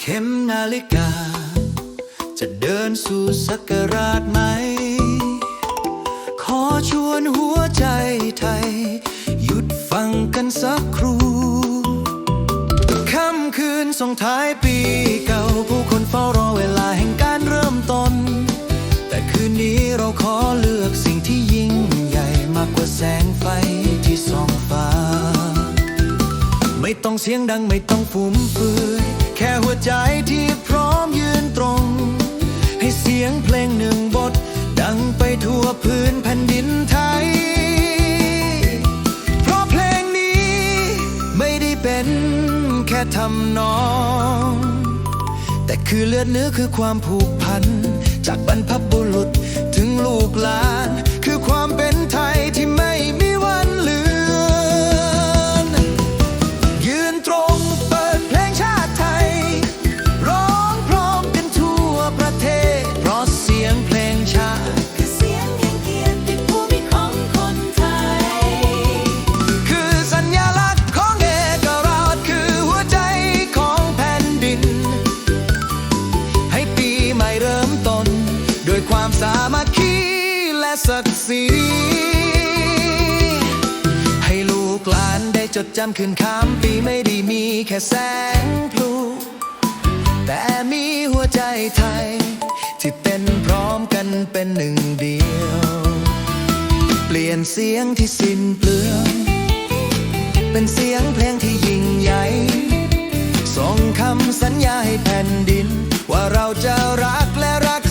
เข็มนาฬิกา จะเดินสู่สักราชไหม ขอชวนหัวใจไทย หยุดฟังกันสักครู่ค่ำคืนส่งท้ายปีเก่าผู้คนเฝ้ารอเวลาแห่งการเริ่มต้น แต่คืนนี้เราขอเลือกสิ่งที่ยิ่งใหญ่มากกว่าแสงไฟที่ส่องฟ้า ไม่ต้องเสียงดังไม่ต้องฟุ่มเฟือย แค่หัวใจที่พร้อมยืนตรง ให้เสียงเพลงหนึ่งบท ดังไปทั่วพื้นแผ่นดินไทย เพราะเพลงนี้ไม่ได้เป็นแค่ทำนอง แต่คือเลือดเนื้อคือความผูกพัน จากบรรพบุรุษถึงลูกหลาน ศักดิ์ศรีให้ลูกหลานได้จดจำคืนข้ามปีไม่ได้มีแค่แสงพลุแต่มีหัวใจไทย ที่เต้นพร้อมกันเป็นหนึ่งเดียว เปลี่ยนเสียงที่สิ้นเปลืองเป็นเสียงเพลงที่ยิ่งใหญ่ส่งคำสัญญาให้แผ่นดิน ว่าเราจะรักและรัก